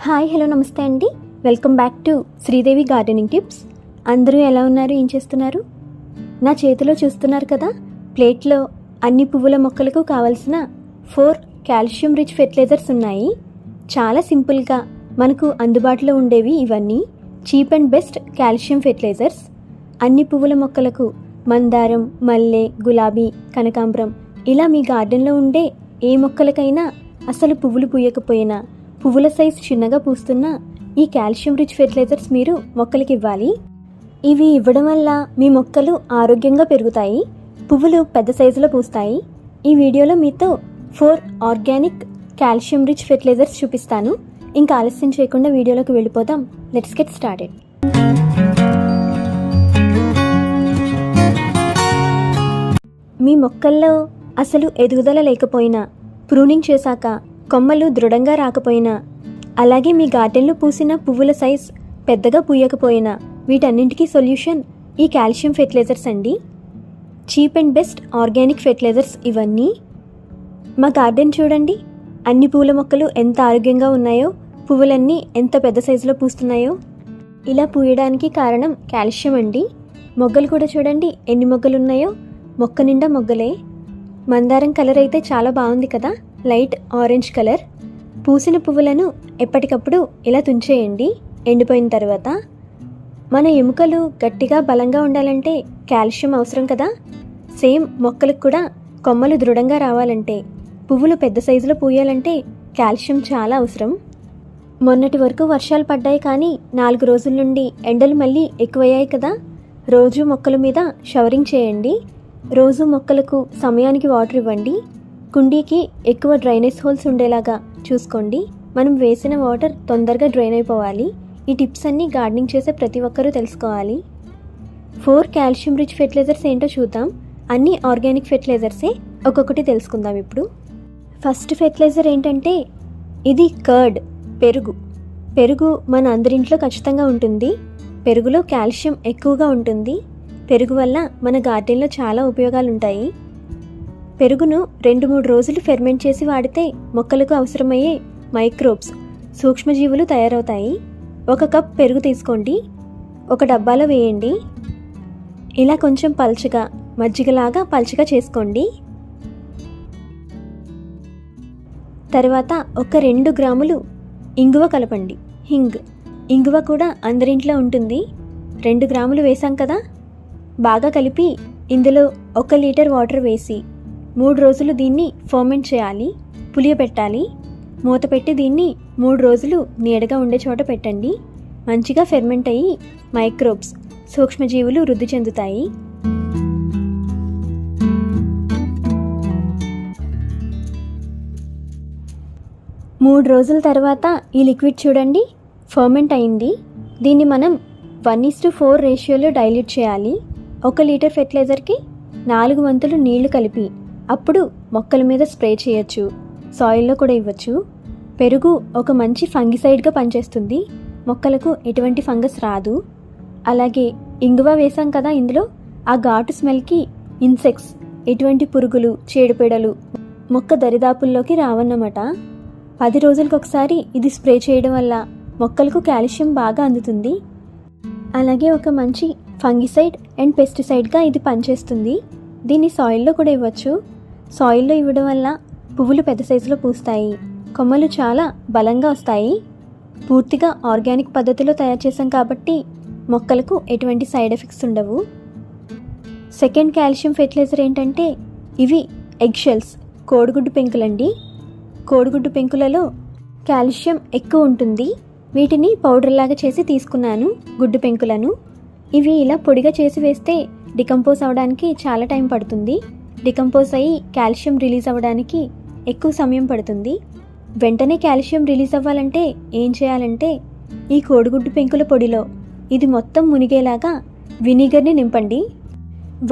Hi hello నమస్తే అండి. Welcome back to Sridevi gardening tips. అందరూ ఎలా ఉన్నారు? ఏం చేస్తున్నారు? నా చేతిలో చూస్తున్నారు కదా ప్లేట్లో అన్ని పువ్వుల మొక్కలకు కావలసిన ఫోర్ కాల్షియం రిచ్ ఫెర్టిలైజర్స్ ఉన్నాయి. చాలా సింపుల్గా మనకు అందుబాటులో ఉండేవి ఇవన్నీ. Cheap and best calcium fertilisers. అన్ని పువ్వుల మొక్కలకు మందారం మల్లె గులాబీ కనకాంబరం ఇలా మీ గార్డెన్లో ఉండే ఏ మొక్కలకైనా అసలు పువ్వులు పూయకపోయినా పువ్వుల సైజు చిన్నగా పూస్తున్న ఈ కాల్షియం రిచ్ ఫెర్టిలైజర్స్ మీరు మొక్కలకి ఇవ్వాలి. ఇవి ఇవ్వడం వల్ల మీ మొక్కలు ఆరోగ్యంగా పెరుగుతాయి పువ్వులు పెద్ద సైజులో పూస్తాయి. ఈ వీడియోలో మీతో four organic calcium rich fertilisers చూపిస్తాను. ఇంకా ఆలస్యం చేయకుండా వీడియోలోకి వెళ్ళిపోదాం. Let's get started. మీ మొక్కల్లో అసలు ఎదుగుదల లేకపోయినా ప్రూనింగ్ చేశాక కొమ్మలు దృఢంగా రాకపోయినా అలాగే మీ గార్డెన్లో పూసిన పువ్వుల సైజ్ పెద్దగా పూయకపోయినా వీటన్నింటికీ సొల్యూషన్ ఈ కాల్షియం ఫెర్టిలైజర్స్ అండి. Cheap and best organic fertilisers ఇవన్నీ. మా గార్డెన్ చూడండి అన్ని పూల మొక్కలు ఎంత ఆరోగ్యంగా ఉన్నాయో పువ్వులన్నీ ఎంత పెద్ద సైజులో పూస్తున్నాయో. ఇలా పూయడానికి కారణం కాల్షియం అండి. మొగ్గలు కూడా చూడండి ఎన్ని మొగ్గలు ఉన్నాయో మొక్క నిండా మొగ్గలే. మందారం కలర్ అయితే చాలా బాగుంది కదా. Light orange colour. పూసిన పువ్వులను ఎప్పటికప్పుడు ఇలా తుంచేయండి. ఎండిపోయిన తర్వాత మన ఎముకలు గట్టిగా బలంగా ఉండాలంటే కాల్షియం అవసరం కదా? సేమ్ మొక్కలకు కూడా కొమ్మలు దృఢంగా రావాలంటే పువ్వులు పెద్ద సైజులో పూయాలంటే కాల్షియం చాలా అవసరం. మొన్నటి వరకు వర్షాలు పడ్డాయి కానీ నాలుగు రోజుల నుండి ఎండలు మళ్ళీ ఎక్కువయ్యాయి కదా? రోజు మొక్కల మీద షవరింగ్ చేయండి. రోజు మొక్కలకు సమయానికి వాటర్ ఇవ్వండి. కుండీకి ఎక్కువ డ్రైనేజ్ హోల్స్ ఉండేలాగా చూసుకోండి. మనం వేసిన వాటర్ తొందరగా డ్రైన్ అయిపోవాలి. ఈ టిప్స్ అన్నీ గార్డెనింగ్ చేసే ప్రతి ఒక్కరూ తెలుసుకోవాలి. ఫోర్ కాల్షియం రిచ్ ఫెర్టిలైజర్స్ ఏంటో చూద్దాం. అన్ని ఆర్గానిక్ ఫెర్టిలైజర్సే. ఒక్కొక్కటి తెలుసుకుందాం ఇప్పుడు. ఫస్ట్ ఫెర్టిలైజర్ ఏంటంటే ఇది కర్డ్ పెరుగు. పెరుగు మన అందరింట్లో ఖచ్చితంగా ఉంటుంది. పెరుగులో కాల్షియం ఎక్కువగా ఉంటుంది. పెరుగు వల్ల మన గార్డెన్లో చాలా ఉపయోగాలు ఉంటాయి పెరుగును రెండు మూడు రోజులు ఫెర్మెంట్ చేసి వాడితే మొక్కలకు అవసరమయ్యే మైక్రోబ్స్ సూక్ష్మజీవులు తయారవుతాయి. ఒక కప్ పెరుగు తీసుకోండి. ఒక డబ్బాలో వేయండి. ఇలా కొంచెం పల్చగా మజ్జిగలాగా పల్చగా చేసుకోండి. తర్వాత ఒక రెండు గ్రాములు ఇంగువ కలపండి. హింగ్. ఇంగువ కూడా అందరింట్లో ఉంటుంది. రెండు గ్రాములు వేసాం కదా? బాగా కలిపి ఇందులో ఒక లీటర్ వాటర్ వేసి మూడు రోజులు దీన్ని ఫర్మెంట్ చేయాలి పులియబెట్టాలి మూత పెట్టి దీన్ని మూడు రోజులు నీడగా ఉండే చోట పెట్టండి. మంచిగా ఫెర్మెంట్ అయ్యి మైక్రోబ్స్ సూక్ష్మజీవులు వృద్ధి చెందుతాయి. మూడు రోజుల తర్వాత ఈ లిక్విడ్ చూడండి ఫర్మెంట్ అయింది. దీన్ని మనం వన్ ఈస్ టు ఫోర్ రేషియోలో డైల్యూట్ చేయాలి. ఒక లీటర్ ఫెర్టిలైజర్కి నాలుగు వంతులు నీళ్ళు కలిపి అప్పుడు మొక్కల మీద స్ప్రే చేయొచ్చు సాయిల్లో కూడా ఇవ్వచ్చు. పెరుగు ఒక మంచి ఫంగిసైడ్గా పనిచేస్తుంది. మొక్కలకు ఎటువంటి ఫంగస్ రాదు. అలాగే ఇంగువ వేసాం కదా ఇందులో ఆ ఘాటు స్మెల్కి ఇన్సెక్ట్స్ ఎటువంటి పురుగులు చీడపీడలు మొక్క దరిదాపుల్లోకి రావన్నమాట. పది రోజులకు ఒకసారి ఇది స్ప్రే చేయడం వల్ల మొక్కలకు కాల్షియం బాగా అందుతుంది. అలాగే ఒక మంచి ఫంగిసైడ్ అండ్ పెస్టిసైడ్గా ఇది పనిచేస్తుంది. దీన్ని సాయిల్లో కూడా ఇవ్వచ్చు. సాయిల్లో ఇవ్వడం వల్ల పువ్వులు పెద్ద సైజులో పూస్తాయి. కొమ్మలు చాలా బలంగా వస్తాయి. పూర్తిగా ఆర్గానిక్ పద్ధతిలో తయారు చేసాం కాబట్టి మొక్కలకు ఎటువంటి సైడ్ ఎఫెక్ట్స్ ఉండవు. సెకండ్ కాల్షియం ఫెర్టిలైజర్ ఏంటంటే ఇవి ఎగ్ షెల్స్ కోడిగుడ్డు పెంకులండి. కోడిగుడ్డు పెంకులలో కాల్షియం ఎక్కువ ఉంటుంది. వీటిని పౌడర్ లాగా చేసి తీసుకున్నాను గుడ్డు పెంకులను. ఇవి ఇలా పొడిగా చేసి వేస్తే డికంపోజ్ అవ్వడానికి చాలా టైం పడుతుంది. డికంపోజ్ అయ్యి కాల్షియం రిలీజ్ అవ్వడానికి ఎక్కువ సమయం పడుతుంది. వెంటనే కాల్షియం రిలీజ్ అవ్వాలంటే ఏం చేయాలంటే ఈ కోడిగుడ్డు పెంకుల పొడిలో ఇది మొత్తం మునిగేలాగా వినిగర్ని నింపండి.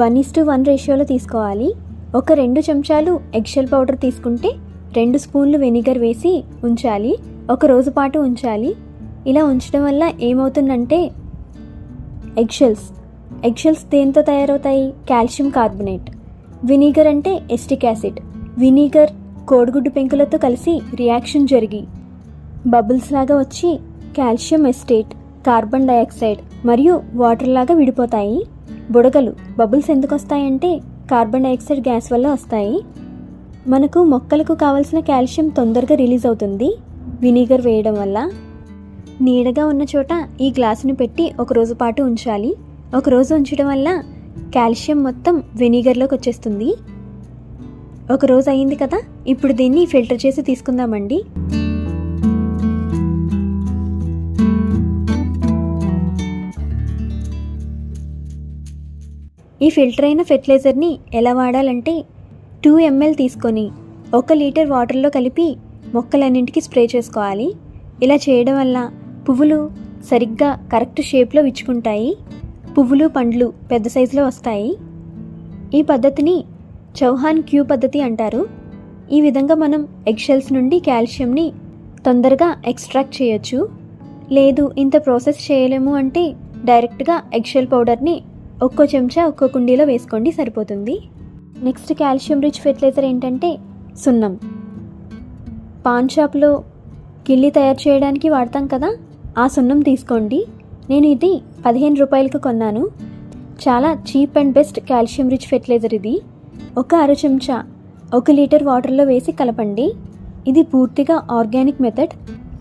వన్ ఇస్ టు వన్ రేషియోలో తీసుకోవాలి. ఒక రెండు చెంచాలు ఎగ్షెల్ పౌడర్ తీసుకుంటే రెండు స్పూన్లు వెనిగర్ వేసి ఉంచాలి. ఒక రోజు పాటు ఉంచాలి. ఇలా ఉంచడం వల్ల ఏమవుతుందంటే ఎగ్షెల్స్ ఎగ్షెల్స్ దేంతో తయారవుతాయి? Calcium carbonate. వినీగర్ అంటే ఎస్టిక్ యాసిడ్. వినీగర్ కోడిగుడ్డు పెంకులతో కలిసి రియాక్షన్ జరిగి బబుల్స్ లాగా వచ్చి కాల్షియం ఎస్టేట్ కార్బన్ డయాక్సైడ్ మరియు వాటర్ లాగా విడిపోతాయి. బుడగలు బబుల్స్ ఎందుకు వస్తాయంటే కార్బన్ డయాక్సైడ్ గ్యాస్ వల్ల వస్తాయి. మనకు మొక్కలకు కావాల్సిన కాల్షియం తొందరగా రిలీజ్ అవుతుంది. వినీగర్ వేయడం వల్ల నీడగా ఉన్న చోట ఈ గ్లాసుని పెట్టి ఒక రోజు పాటు ఉంచాలి. ఒక రోజు ఉంచడం వల్ల కాల్షియం మొత్తం వెనిగర్లోకి వచ్చేస్తుంది. ఒక రోజు అయింది కదా ఇప్పుడు దీన్ని ఫిల్టర్ చేసి తీసుకుందామండి. ఈ ఫిల్టర్ అయిన ఫెర్టిలైజర్ని ఎలా వాడాలంటే టూ ఎంఎల్ తీసుకొని ఒక లీటర్ వాటర్లో కలిపి మొక్కలన్నింటికి స్ప్రే చేసుకోవాలి. ఇలా చేయడం వల్ల పువ్వులు సరిగ్గా కరెక్ట్ షేప్లో విచ్చుకుంటాయి. పువ్వులు పండ్లు పెద్ద సైజులో వస్తాయి. ఈ పద్ధతిని చౌహాన్ క్యూ పద్ధతి అంటారు. ఈ విధంగా మనం ఎగ్షెల్స్ నుండి కాల్షియంని తొందరగా ఎక్స్ట్రాక్ట్ చేయొచ్చు. లేదు ఇంత ప్రాసెస్ చేయలేము అంటే డైరెక్ట్గా ఎగ్షెల్ పౌడర్ని ఒక్కో చెంచా ఒక్కో కుండీలో వేసుకోండి సరిపోతుంది. నెక్స్ట్ కాల్షియం రిచ్ ఫెర్టిలైజర్ ఏంటంటే సున్నం. పాన్ షాప్లో కిళ్ళి తయారు చేయడానికి వాడతాం కదా ఆ సున్నం తీసుకోండి. నేను ఇది పదిహేను రూపాయలకు కొన్నాను. చాలా cheap and best calcium rich fertiliser ఇది. ఒక అర చెంచా ఒక లీటర్ వాటర్లో వేసి కలపండి. ఇది పూర్తిగా ఆర్గానిక్ మెథడ్.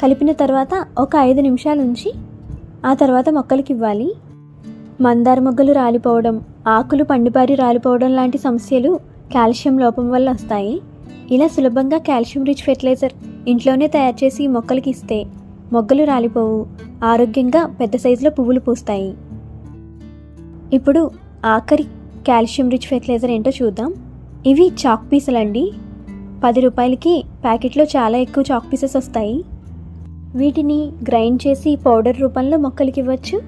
కలిపిన తర్వాత ఒక ఐదు నిమిషాల ఉంచి ఆ తర్వాత మొక్కలకి ఇవ్వాలి. మందార మొగ్గలు రాలిపోవడం ఆకులు పండిపారి రాలిపోవడం లాంటి సమస్యలు కాల్షియం లోపం వల్ల వస్తాయి. ఇలా సులభంగా కాల్షియం రిచ్ ఫెర్టిలైజర్ ఇంట్లోనే తయారు చేసి మొక్కలకి ఇస్తే మొగ్గలు రాలిపోవు. ఆరోగ్యంగా పెద్ద సైజులో పువ్వులు పూస్తాయి. ఇప్పుడు ఆఖరి కాల్షియం రిచ్ ఫెర్టిలైజర్ ఏంటో చూద్దాం. ఇవి చాక్ పీసులు అండి. పది రూపాయలకి ప్యాకెట్లో చాలా ఎక్కువ చాక్ పీసెస్ వస్తాయి. వీటిని గ్రైండ్ చేసి పౌడర్ రూపంలో మొక్కలకి ఇవ్వచ్చు.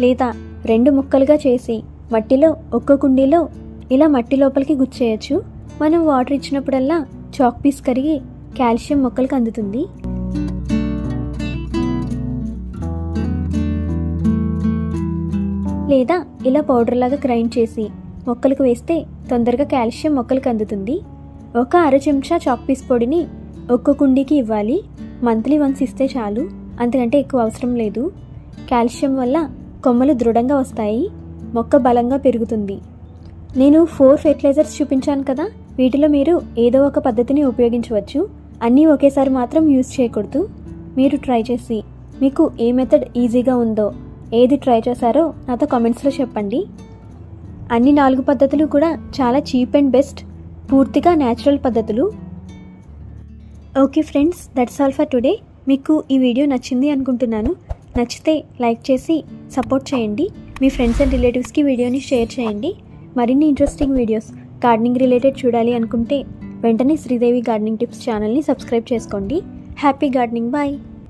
లేదా రెండు ముక్కలుగా చేసి మట్టిలో ఒక్క కుండీలో ఇలా మట్టి లోపలికి గుచ్చేయచ్చు. మనం వాటర్ ఇచ్చినప్పుడల్లా చాక్ పీస్ కరిగి కాల్షియం మొక్కలకు అందుతుంది. లేదా ఇలా పౌడర్ లాగా గ్రైండ్ చేసి మొక్కలకు వేస్తే తొందరగా కాల్షియం మొక్కలకు అందుతుంది. ఒక అర చెంచా చాక్ పీస్ పొడిని ఒక్క కుండీకి ఇవ్వాలి. మంత్లీ వన్స్ ఇస్తే చాలు అంతకంటే ఎక్కువ అవసరం లేదు. కాల్షియం వల్ల కొమ్మలు దృఢంగా వస్తాయి మొక్క బలంగా పెరుగుతుంది. నేను ఫోర్ ఫెర్టిలైజర్స్ చూపించాను కదా వీటిలో మీరు ఏదో ఒక పద్ధతిని ఉపయోగించవచ్చు. అన్నీ ఒకేసారి మాత్రం యూజ్ చేయకూడదు. మీరు ట్రై చేసి మీకు ఏ మెథడ్ ఈజీగా ఉందో ఏది ట్రై చేశారో నాతో కామెంట్స్లో చెప్పండి. అన్ని నాలుగు పద్ధతులు కూడా చాలా చీప్ అండ్ బెస్ట్ పూర్తిగా న్యాచురల్ పద్ధతులు. Okay friends that's all for today మీకు ఈ వీడియో నచ్చింది అనుకుంటున్నాను. నచ్చితే లైక్ చేసి సపోర్ట్ చేయండి. మీ ఫ్రెండ్స్ అండ్ రిలేటివ్స్కి వీడియోని షేర్ చేయండి. మరిన్ని ఇంట్రెస్టింగ్ వీడియోస్ గార్డెనింగ్ రిలేటెడ్ చూడాలి అనుకుంటే వెంటనే శ్రీదేవి గార్డెనింగ్ టిప్స్ ఛానల్ని సబ్స్క్రైబ్ చేసుకోండి. Happy gardening bye